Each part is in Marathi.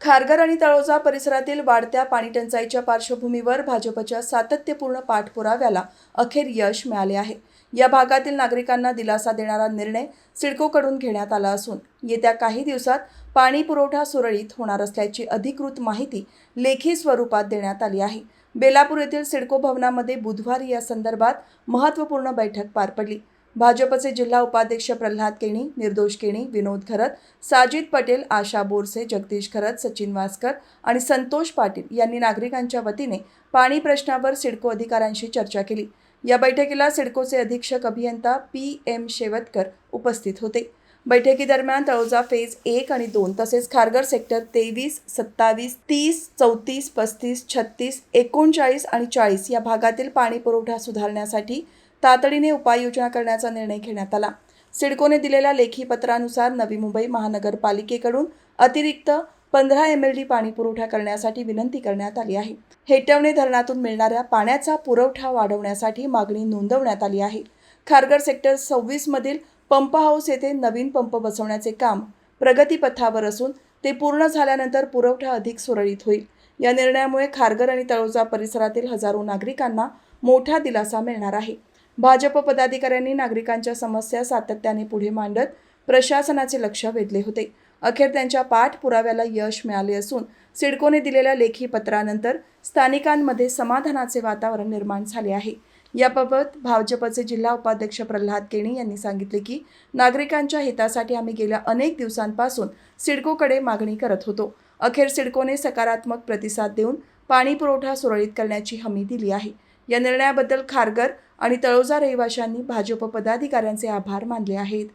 खारघर आणि तळोजा परिसरातील वाढत्या पाणी टंचाईच्या पार्श्वभूमीवर भाजपच्या सातत्यपूर्ण पाठपुराव्याला अखेर यश मिळाले आहे. या भागातील नागरिकांना दिलासा देणारा निर्णय सिडकोकडून घेण्यात आला असून येत्या काही दिवसात पाणी पुरवठा सुरळीत होणार असल्याची अधिकृत माहिती लेखी स्वरूपात देण्यात आली आहे. बेलापूर येथील सिडको भवनामध्ये बुधवारी या संदर्भात महत्त्वपूर्ण बैठक पार पडली. भाजपचे जिल्हा उपाध्यक्ष प्रल्हाद केणी निर्दोष केणी विनोद खरत साजिद पटेल आशा बोरसे जगदीश खरत सचिन वासकर आणि संतोष पाटील यांनी नागरिकांच्या वतीने पाणी प्रश्नावर सिडको अधिकाऱ्यांशी चर्चा केली. या बैठकीला सिडकोचे अधीक्षक अभियंता पी एम शेवतकर उपस्थित होते. बैठकीदरम्यान तळोजा फेज एक आणि दोन तसेच खारघर सेक्टर तेवीस सत्तावीस तीस चौतीस पस्तीस छत्तीस एकोणचाळीस आणि चाळीस या भागातील पाणी पुरवठा सुधारण्यासाठी तातडीने उपाययोजना करण्याचा निर्णय घेण्यात आला. सिडकोने दिलेल्या लेखी पत्रानुसार नवी मुंबई महानगरपालिकेकडून अतिरिक्त पंधरा एम एल डी पाणी पुरवठा करण्यासाठी विनंती करण्यात आली आहे. हेटवणे धरणातून मिळणाऱ्या पाण्याचा पुरवठा वाढवण्यासाठी मागणी नोंदवण्यात आली आहे. खारघर सेक्टर सव्वीसमधील पंप हाऊस येथे नवीन पंप बसवण्याचे काम प्रगतीपथावर असून ते पूर्ण झाल्यानंतर पुरवठा अधिक सुरळीत होईल. या निर्णयामुळे खारघर आणि तळोजा परिसरातील हजारो नागरिकांना मोठा दिलासा मिळणार आहे. भाजप पदाधिकाऱ्यांनी नागरिकांच्या समस्या सातत्याने पुढे मांडत प्रशासनाचे लक्ष वेधले होते. अखेर त्यांच्या पाठपुराव्याला यश मिळाले असून सिडकोने दिलेल्या लेखी पत्रानंतर स्थानिकांमध्ये समाधानाचे वातावरण निर्माण झाले आहे. याबाबत भाजपचे जिल्हा उपाध्यक्ष प्रल्हाद केणी यांनी सांगितले की नागरिकांच्या हितासाठी आम्ही गेल्या अनेक दिवसांपासून सिडकोकडे मागणी करत होतो. अखेर सिडकोने सकारात्मक प्रतिसाद देऊन पाणी पुरवठा सुरळीत करण्याची हमी दिली आहे. या निर्णयाबद्दल खारगर आणि तळोजा रहिवाशांनी भाजप पदाधिकाऱ्यांचे आभार मानले आहेत.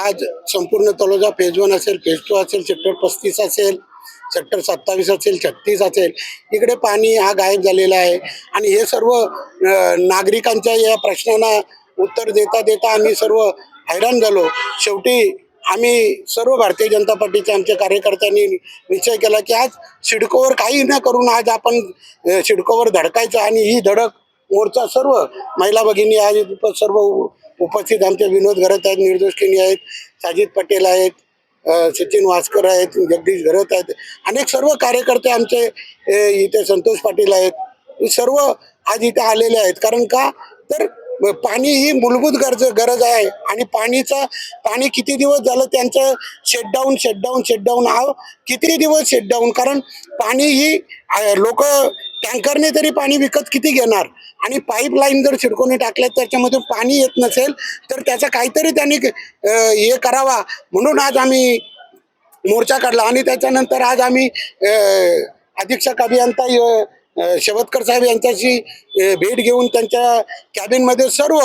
आज संपूर्ण तळोजा फेज वन असेल फेज टू असेल सेक्टर पस्तीस असेल सेक्टर सत्तावीस असेल छत्तीस असेल इकडे पाणी हा गायब झालेला आहे. आणि हे सर्व नागरिकांच्या या प्रश्नांना उत्तर देता देता आम्ही सर्व हैराण झालो. शेवटी आम्ही सर्व भारतीय जनता पार्टीच्या आमच्या कार्यकर्त्यांनी निश्चय केला की आज सिडकोवर काही न करून आज आपण शिडकोवर सिडकोवर धडकायचं आणि ही धडक मोर्चा सर्व महिला भगिनी आज सर्व उपस्थित आमचे विनोद घरत आहेत निर्दोषकिनी आहेत साजिद पटेल आहेत सचिन वासकर आहेत जगदीश घरत आहेत. अनेक सर्व कार्यकर्ते आमचे इथे संतोष पाटील आहेत. सर्व आज इथे आलेले आहेत. कारण का? तर पाणी ही मूलभूत गरज गरज आहे. आणि पाणीचा पाणी किती दिवस झालं त्यांचं शेटडाऊन शेटडाऊन शेटडाऊन हा किती दिवस शेटडाऊन कारण पाणी ही लोक टँकरने तरी पाणी विकत किती घेणार? आणि पाईपलाईन जर शिडकोने टाकल्या त्याच्यामध्ये पाणी येत नसेल तर त्याचा काहीतरी त्यांनी हे करावा. म्हणून आज आम्ही मोर्चा काढला. आणि त्याच्यानंतर आज आम्ही अधीक्षक अभियंता शेवतकर साहेब यांच्याशी भेट घेऊन त्यांच्या कॅबिनमध्ये सर्व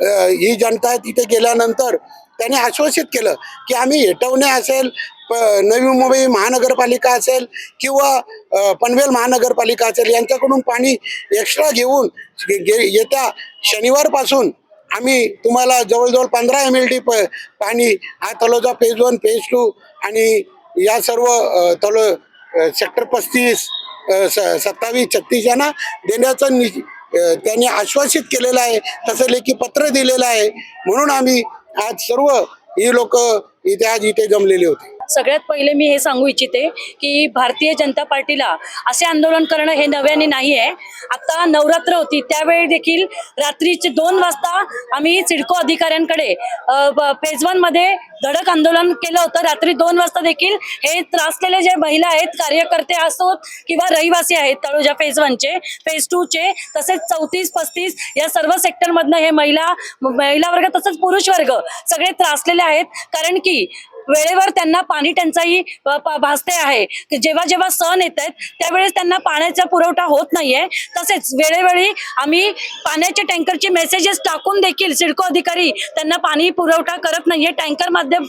ही जनता तिथे गेल्यानंतर त्यांनी आश्वासित केलं की आम्ही हेटवणे असेल प नवी मुंबई महानगरपालिका असेल किंवा पनवेल महानगरपालिका असेल यांच्याकडून पाणी एक्स्ट्रा घेऊन येत्या शनिवारपासून आम्ही तुम्हाला जवळजवळ पंधरा एम एल डी प पाणी हा Taloja phase one phase two आणि या सर्व तलो सेक्टर पस्तीस सत्तावीस छत्तीस यांना देण्याचं नि त्यांनी आश्वासित केलेलं आहे तसं लेखी पत्र दिलेलं आहे. म्हणून आम्ही आज सर्व ही लोक इथे आज इथे जमलेले होते. सगळ्यात पहिले मी हे सांगू इच्छिते की भारतीय जनता पार्टीला असे आंदोलन करणं हे नव्याने नाही आहे. आता नवरात्र होती त्यावेळी देखील रात्रीचे दोन वाजता आम्ही सिडको अधिकाऱ्यांकडे फेज वनमध्ये धडक आंदोलन केलं होतं. रात्री दोन वाजता देखील हे त्रासलेले जे महिला आहेत कार्यकर्ते असोत किंवा रहिवासी आहेत तळोजा फेज वनचे फेज टूचे तसेच चौतीस पस्तीस या सर्व सेक्टरमधनं हे महिला महिला वर्ग तसंच पुरुष वर्ग सगळे त्रासलेले आहेत. कारण की वेळेवर त्यांना पाणी टंचाई भासते आहे. जेव्हा जेव्हा सण येत आहेत त्यावेळेस त्यांना पाण्याचा पुरवठा होत नाहीये. तसेच वेळोवेळी आम्ही पाण्याच्या टँकरचे मेसेजेस टाकून देखील सिडको अधिकारी त्यांना पाणी पुरवठा करत नाहीये. टँकर माध्यम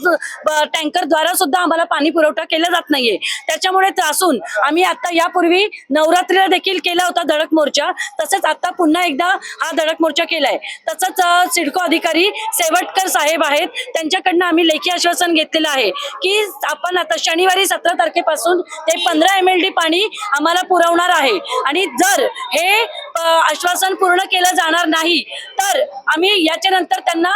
टँकरद्वारा सुद्धा आम्हाला पाणी पुरवठा केला जात नाहीये. त्याच्यामुळे त्रासून आम्ही आता यापूर्वी नवरात्रीला देखील केला होता धडक मोर्चा. तसेच आता पुन्हा एकदा हा धडक मोर्चा केलाय. तसंच सिडको अधिकारी सेवटकर साहेब आहेत. त्यांच्याकडनं आम्ही लेखी आश्वासन घेतलेलं आहे की आपण आता शनिवारी सतरा तारखेपासून ते पंधरा एम एल डी पाणी आम्हाला पुरवणार आहे. आणि जर हे आश्वासन पूर्ण केलं जाणार नाही तर आम्ही याच्यानंतर त्यांना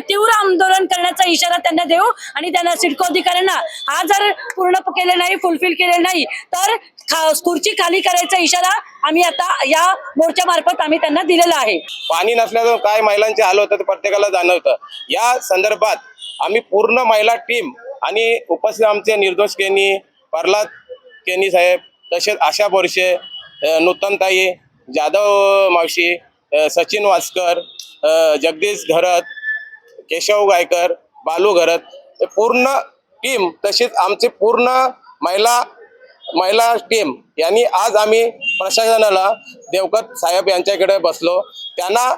तीव्र आंदोलन करण्याचा इशारा त्यांना देऊ आणि त्यांना सिडको अधिकाऱ्यांना हा जर पूर्ण केले नाही फुलफिल केले नाही तर खा- खुर्ची खाली करायचा इशारा आम्ही आता या मोर्चामार्फत आम्ही त्यांना दिलेला आहे. पाणी नसल्याचं काय महिलांचे हाल होतं ते प्रत्येकाला जाणवतं. या संदर्भात आम्ही पूर्ण महिला टीम आणि उपस्थित आमचे निर्दोष केनी प्रल्हाद केनी साहेब तसेच आशा बोरशे नूतनताई जाधव मावशी सचिन वासकर जगदीश घरत केशव गायकर बालू घरत पूर्ण टीम तसेच आमची पूर्ण महिला महिला टीम यांनी आज आम्ही प्रशासनाला देवकत साहेब यांच्याकडे बसलो. त्यांना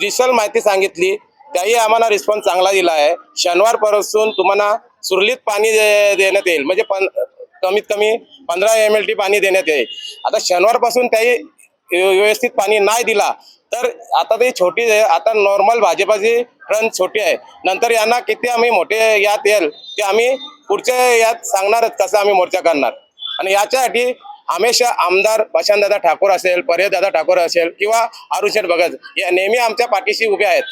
डिजिटल माहिती सांगितली. त्याही आम्हाला रिस्पॉन्स चांगला दिला आहे. शनिवारपासून तुम्हाला सुरळीत पाणी दे- देण्यात येईल. म्हणजे पण कमीत कमी पंधरा एम एल टी पाणी देण्यात येईल. आता शनिवारपासून त्याही व्यवस्थित पाणी नाही दिला तर आता ते छोटी आता नॉर्मल भाजपाची रन छोटी आहे. नंतर यांना किती आम्ही मोठे यात येईल ते आम्ही पुढच्या यात सांगणारच कसं आम्ही मोर्चा करणार आणि याच्यासाठी हमेशा आमदार प्रशांतदादा ठाकूर असेल पर्यदादा ठाकूर असेल किंवा अरुणशेठ भगत या नेहमी आमच्या पाठीशी उभे आहेत.